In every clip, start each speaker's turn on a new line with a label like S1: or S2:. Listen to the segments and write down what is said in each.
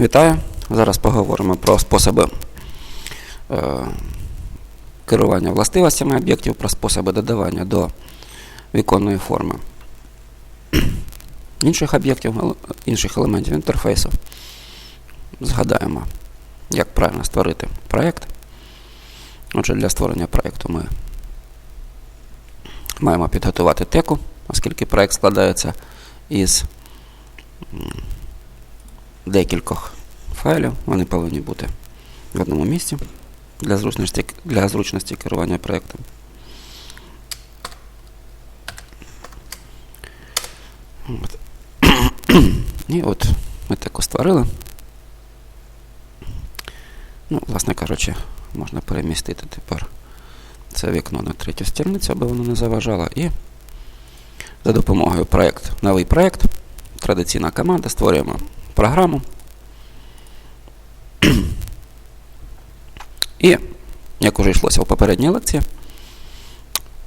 S1: Вітаю! Зараз поговоримо про способи е, керування властивостями об'єктів, про способи додавання до віконної форми інших об'єктів, інших елементів інтерфейсу. Згадаємо, як правильно створити проєкт. Отже, для створення проєкту ми маємо підготувати теку, оскільки проєкт складається із декількох файлів. Вони повинні бути в одному місці для зручності, для зручності керування проєктом. І от ми таку створили. Ну, власне кажучи, можна перемістити тепер це вікно на третю стільницю, аби воно не заважало. І за допомогою проєкт, новий проєкт, традиційна команда, створюємо програму. І, як уже йшлося у попередній лекції,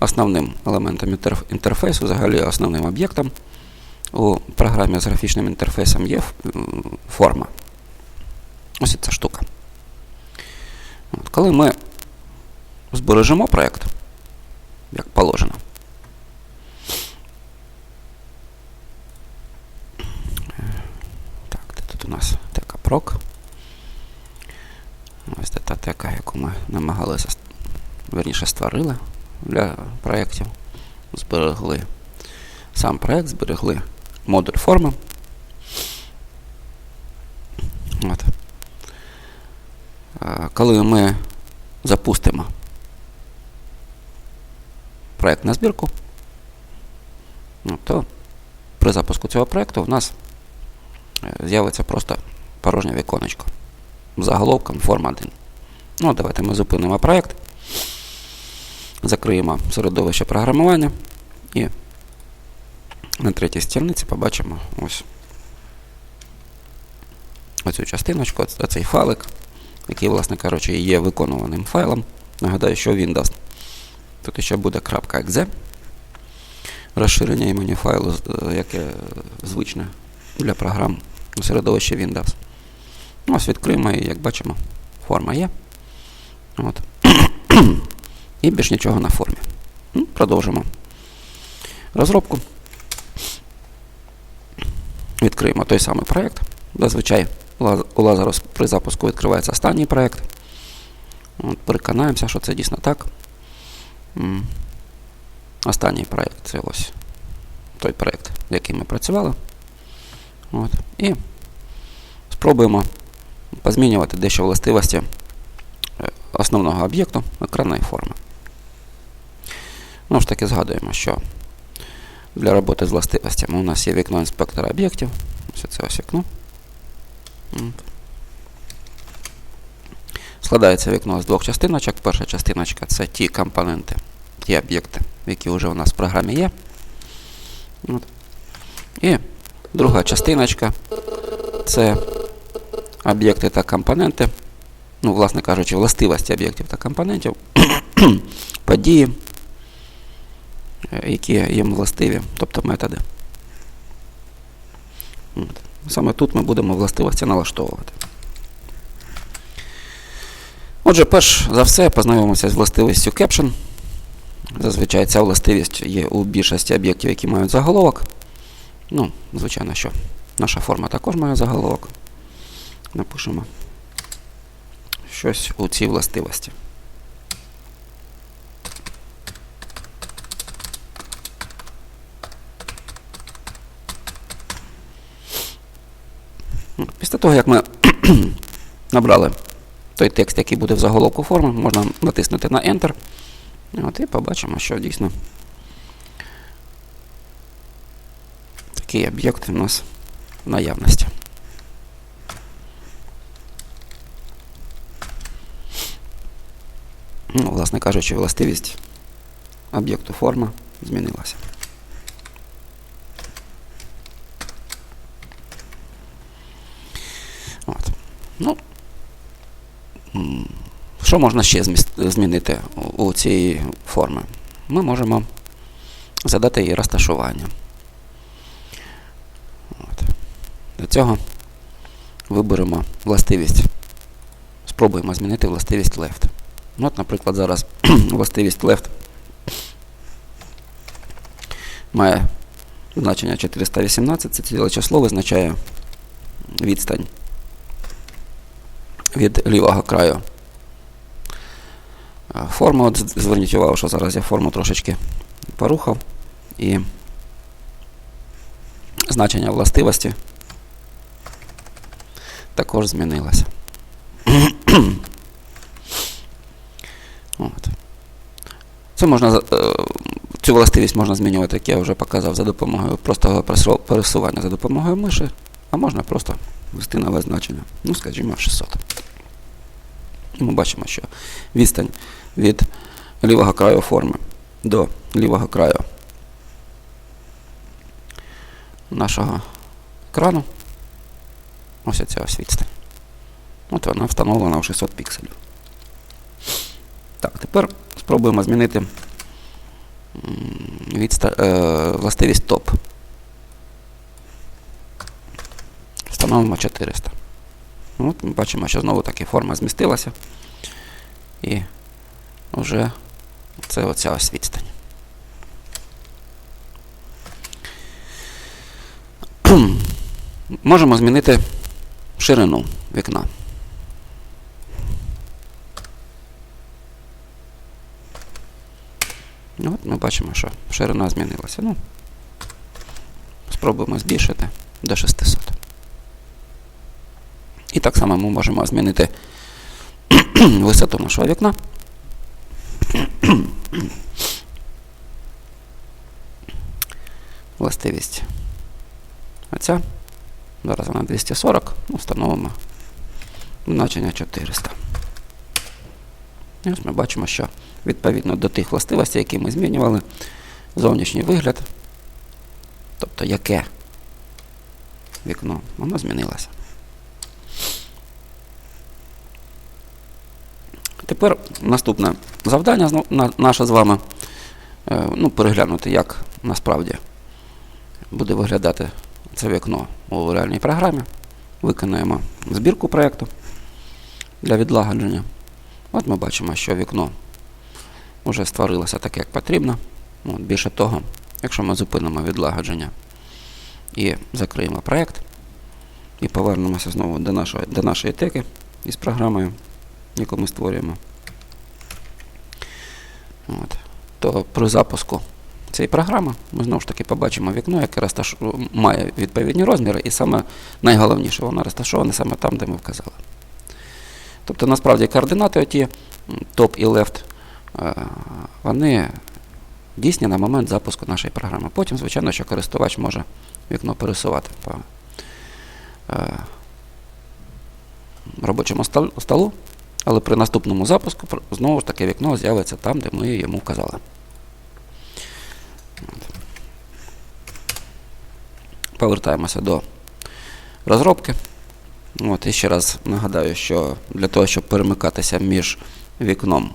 S1: основним елементом інтерфейсу, взагалі основним об'єктом у програмі з графічним інтерфейсом є форма. Ось ця штука. От, коли ми збережемо проєкт, як положено, так, де тут у нас тека прок. Ось це та тека, яку ми намагалися, верніше створили для проєктів. Зберегли сам проєкт, зберегли модуль форми. От. Е, Коли ми запустимо проєкт на збірку, ну, то при запуску цього проєкту в нас з'явиться просто порожнє віконечко заголовком форма 1. Ну, давайте ми зупинимо проєкт, закриємо середовище програмування і на третій стільниці побачимо ось оцю частиночку, оцей файлик, який, власне і є виконуваним файлом. Нагадаю, що Windows. Тут ще буде .exe, розширення імені файлу, е, яке звичне для програм у середовищі Windows. Ну, ось відкриємо і, як бачимо, форма є. От. і більш нічого на формі. Ну, Продовжимо розробку. Відкриємо той самий проєкт. Зазвичай у Lazarus при запуску відкривається останній проєкт. Переконаємося, що це дійсно так. Останній проєкт це ось той проєкт, з яким ми працювали. От. І спробуємо позмінювати дещо властивості е, основного об'єкту екранної форми. Ну ж таки згадуємо, що для роботи з властивостями у нас є вікно інспектора об'єктів. Ось це ось вікно. Складається вікно з двох частиночок. Перша частиночка це ті компоненти, ті об'єкти, які вже у нас в програмі є. От. І друга частиночка це об'єкти та компоненти. Ну, власне кажучи, властивості об'єктів та компонентів, події, е, які їм властиві, тобто методи. Саме тут ми будемо властивості налаштовувати. Отже, перш за все познайомимося з властивістю Caption. Зазвичай ця властивість є у більшості об'єктів, які мають заголовок. Ну, звичайно, що наша форма також має заголовок. Напишемо щось у цій властивості. Ну, Після того, як ми набрали той текст, який буде в заголовку форми, можна натиснути на Enter. От, і побачимо, що дійсно такий об'єкт у нас в наявності. Ну, власне кажучи, властивість об'єкту форма змінилася. От. Ну, що можна ще змінити у, цій формі? Ми можемо задати її розташування. От. Для цього виберемо властивість. Спробуємо змінити властивість left. Ну, от, наприклад, зараз властивість left має значення 418, це ціле число визначає відстань від лівого краю форми. От зверніть увагу, що зараз я форму трошечки порухав і значення властивості також змінилося. От. Це можна е, цю властивість можна змінювати, як я вже показав, за допомогою простого пересування за допомогою миші, а можна просто ввести нове значення. Ну, скажімо, 600. І ми бачимо, що відстань від лівого краю форми до лівого краю нашого екрану. Ось ця ось відстань. От вона встановлена в 600 пікселів. Так, тепер спробуємо змінити відста... е, властивість топ. Встановимо 400. Ну, От ми бачимо, що знову таки форма змістилася. І вже це оця ось відстань. Можемо змінити ширину вікна. Ну, От ми бачимо, що ширина змінилася. Ну, спробуємо збільшити до 600. І так само ми можемо змінити висоту нашого вікна. Властивість. Оця. Зараз вона 240. Ну, встановимо значення 400. І ось ми бачимо, що відповідно до тих властивостей, які ми змінювали, зовнішній вигляд, тобто яке вікно, воно змінилося. Тепер наступне завдання наше з вами е, ну, переглянути, як насправді буде виглядати це вікно у реальній програмі. Виконаємо збірку проєкту для відлагодження. От ми бачимо, що вікно вже створилося так, як потрібно. От, більше того, якщо ми зупинимо відлагодження і закриємо проєкт, і повернемося знову до нашої, до нашої теки із програмою, яку ми створюємо, от, то при запуску цієї програми ми знову ж таки побачимо вікно, яке розташ... має відповідні розміри, і саме найголовніше, воно розташоване саме там, де ми вказали. Тобто, насправді, координати оті, топ і left, е, вони дійсні на момент запуску нашої програми. Потім, звичайно, що користувач може вікно пересувати по е, робочому столу, але при наступному запуску знову ж таки вікно з'явиться там, де ми йому вказали. Повертаємося до розробки. От, і ще раз нагадаю, що для того, щоб перемикатися між вікном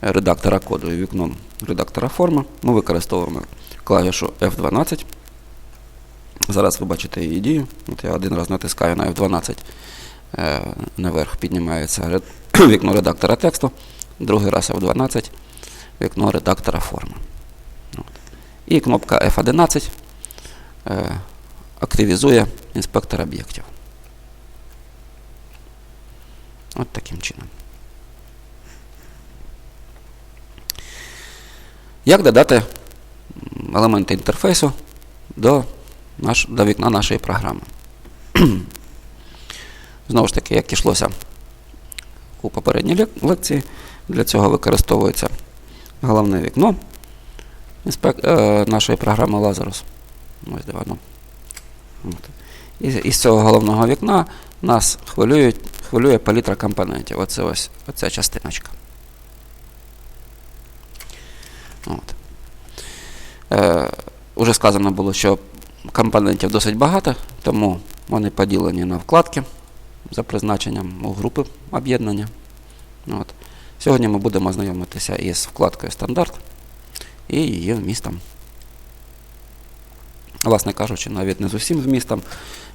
S1: редактора коду і вікном редактора форми, ми використовуємо клавішу F12. Зараз ви бачите її дію. От я один раз натискаю на F12, е, наверх піднімається вікно редактора тексту, другий раз F12, вікно редактора форми. І кнопка F11 е, активізує інспектор об'єктів. От таким чином. Як додати елементи інтерфейсу до, наш, до вікна нашої програми? Знову ж таки, як йшлося у попередній лекції, для цього використовується головне вікно нашої програми Lazarus. Ось де. От. І із цього головного вікна нас хвилюють, хвилює палітра компонентів. Оце ось оця частиночка. От. Е, уже сказано було, що компонентів досить багато, тому вони поділені на вкладки за призначенням у групи об'єднання. Сьогодні ми будемо знайомитися із вкладкою стандарт і її вмістом. Власне кажучи, навіть не з усім вмістом,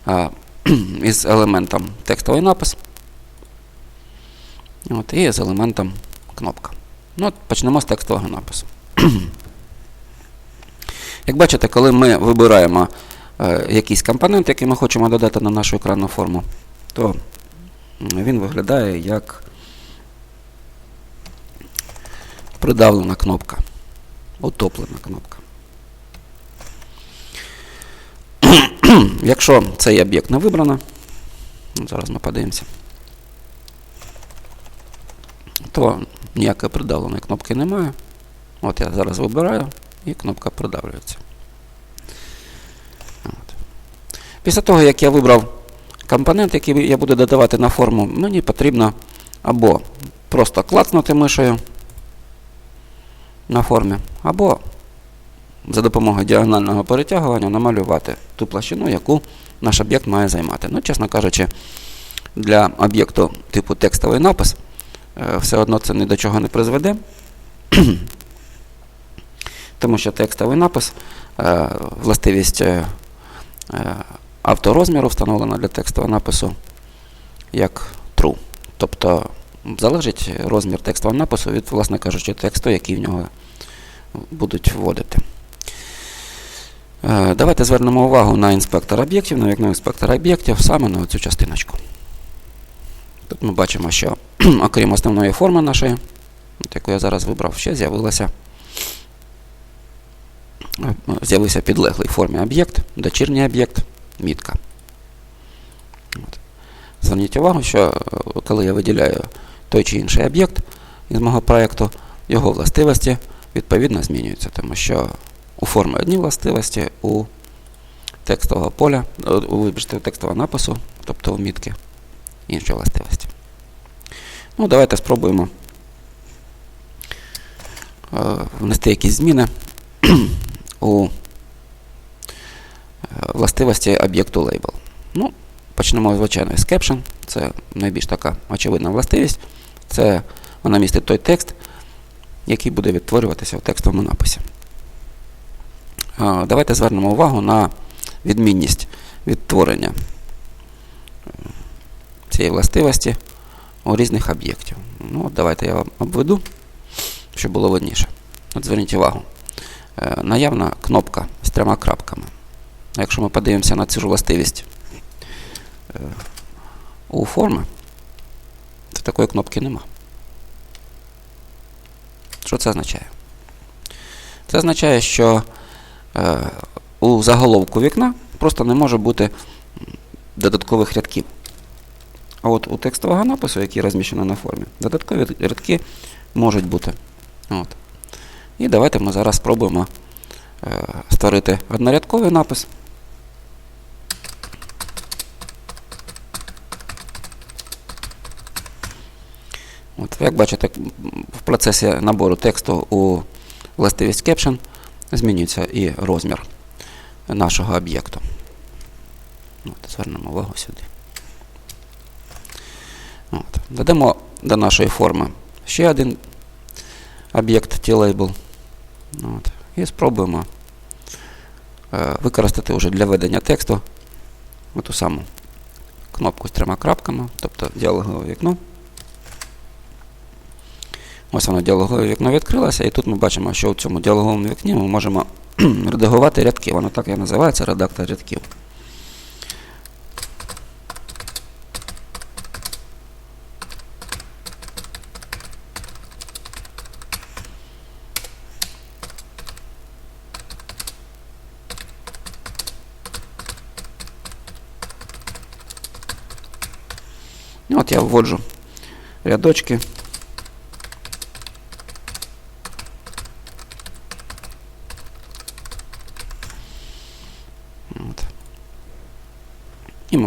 S1: а із елементом текстовий напис. От, і з елементом кнопка. Ну, от Почнемо з текстового напису. Як бачите, коли ми вибираємо е, якийсь компонент, який ми хочемо додати на нашу екранну форму, то він виглядає як придавлена кнопка, утоплена кнопка. Якщо цей об'єкт не вибрано, ну, зараз ми подивимося, то ніякої придавленої кнопки немає. От я зараз вибираю і кнопка придавлюється. От. Після того, як я вибрав компонент, який я буду додавати на форму, мені потрібно або просто клацнути мишею на формі, або за допомогою діагонального перетягування намалювати ту площину, яку наш об'єкт має займати. Ну, чесно кажучи, для об'єкту типу текстовий напис е, все одно це ні до чого не призведе. Тому що текстовий напис, е, властивість е, авторозміру встановлена для текстового напису як true. Тобто залежить розмір текстового напису від, власне кажучи, тексту, який в нього будуть вводити. Е, Давайте звернемо увагу на інспектор об'єктів, на вікно інспектора об'єктів, саме на цю частиночку. Тут ми бачимо, що окрім основної форми нашої, яку я зараз вибрав, ще з'явилася з'явився підлеглий формі об'єкт, дочірній об'єкт, мітка. Зверніть увагу, що е, коли я виділяю той чи інший об'єкт із мого проєкту, його властивості відповідно змінюються, тому що у форми одні властивості, у текстового поля, е, у вибачте, текстового напису, тобто у мітки, інші властивості. Ну, давайте спробуємо е, внести якісь зміни у е, властивості об'єкту label. Ну, почнемо, звичайно, з caption. Це найбільш така очевидна властивість. Це вона містить той текст, який буде відтворюватися в текстовому написі. Давайте звернемо увагу на відмінність відтворення е, цієї властивості у різних об'єктів. Ну, от Давайте я вам обведу, щоб було видніше. От Зверніть увагу. Е, Наявна кнопка з трьома крапками. Якщо ми подивимося на цю ж властивість е, у форми, такої кнопки нема. Що це означає? Це означає, що е, у заголовку вікна просто не може бути додаткових рядків. А от у текстового напису, який розміщено на формі, додаткові рядки можуть бути. От. І давайте ми зараз спробуємо е, створити однорядковий напис. От, як бачите, в процесі набору тексту у властивість Caption змінюється і розмір нашого об'єкту. От, Звернемо увагу сюди. От. Додамо до нашої форми ще один об'єкт T-Label. І спробуємо е, використати вже для ведення тексту ту саму кнопку з трьома крапками, тобто діалогове вікно. Ось воно діалогове вікно відкрилося, і тут ми бачимо, що у цьому діалоговому вікні ми можемо редагувати рядки. Воно так і називається редактор рядків. От я вводжу рядочки.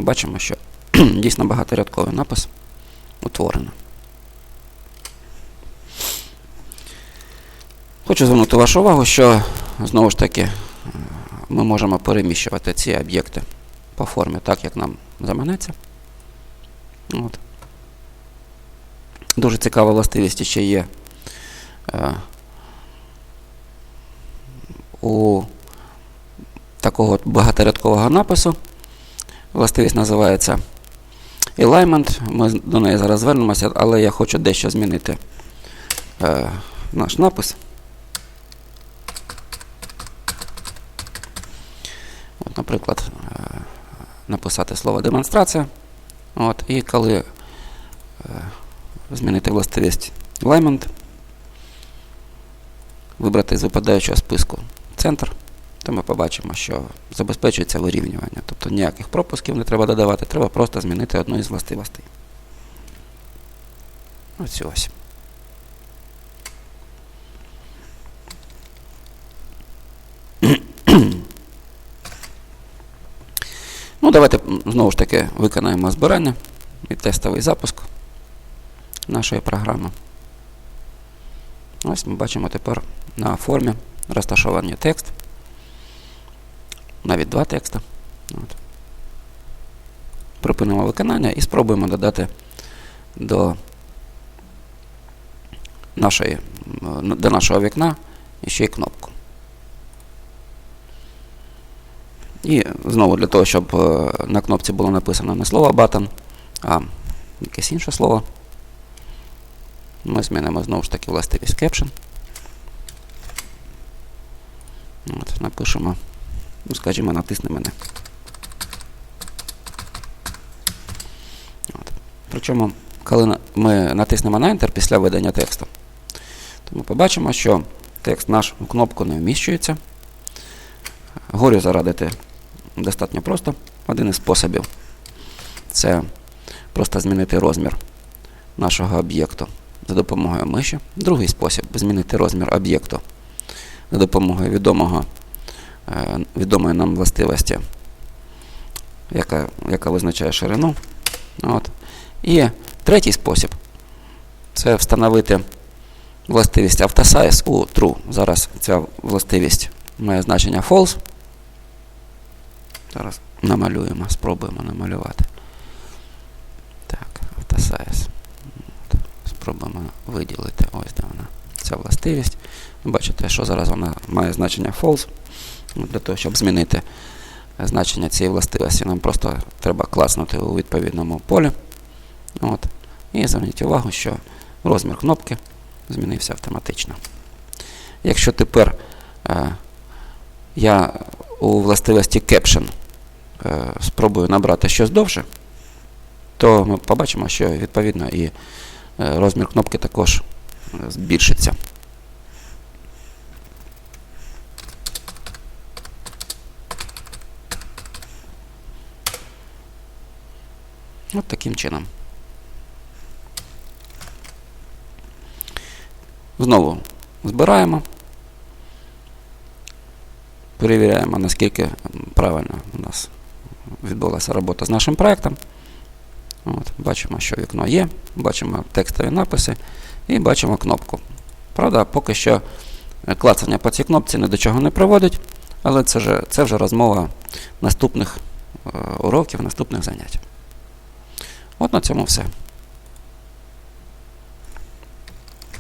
S1: Бачимо, що дійсно багаторядковий напис утворено. Хочу звернути вашу увагу, що знову ж таки е, ми можемо переміщувати ці об'єкти по формі так, як нам заманеться. От. Дуже цікава властивість ще є е, у такого багаторядкового напису. Властивість називається alignment. Ми до неї зараз звернемося, але я хочу дещо змінити е, наш напис. От, наприклад, е, написати слово демонстрація. От, і коли е, змінити властивість alignment, вибрати з випадаючого списку центр, то ми побачимо, що забезпечується вирівнювання. Тобто ніяких пропусків не треба додавати, треба просто змінити одну із властивостей. Ось ось. Ну, давайте знову ж таки виконаємо збирання і тестовий запуск нашої програми. Ось ми бачимо тепер на формі розташований текст. Навіть два текста. От. Припинимо виконання і спробуємо додати до, нашої, до нашого вікна ще й кнопку. І знову для того, щоб е, на кнопці було написано не слово button, а якесь інше слово. Ми змінимо знову ж таки властивість caption. От, напишемо, ну, скажімо, натисни мене. От. Причому, коли ми натиснемо на Enter після видання тексту, то ми побачимо, що текст наш у кнопку не вміщується. Горю зарадити достатньо просто. Один із способів це просто змінити розмір нашого об'єкту за допомогою миші. Другий спосіб змінити розмір об'єкту за допомогою відомого, відомої нам властивості, яка, яка визначає ширину. От. І третій спосіб це встановити властивість автосайз у true. Зараз ця властивість має значення false. Зараз намалюємо, спробуємо намалювати. Так, автосайз. Спробуємо виділити. Ось де вона. Ця властивість. Бачите, що зараз вона має значення false. Для того, щоб змінити значення цієї властивості, нам просто треба класнути у відповідному полі. От. І зверніть увагу, що розмір кнопки змінився автоматично. Якщо тепер е, я у властивості Caption е, спробую набрати щось довше, то ми побачимо, що відповідно і е, розмір кнопки також е, збільшиться. От таким чином. Знову збираємо. Перевіряємо, наскільки правильно у нас відбулася робота з нашим проєктом. От, бачимо, що вікно є, бачимо текстові написи і бачимо кнопку. Правда, поки що клацання по цій кнопці ні до чого не приводить, але це вже, це вже розмова наступних е, уроків, наступних занять. От на цьому все.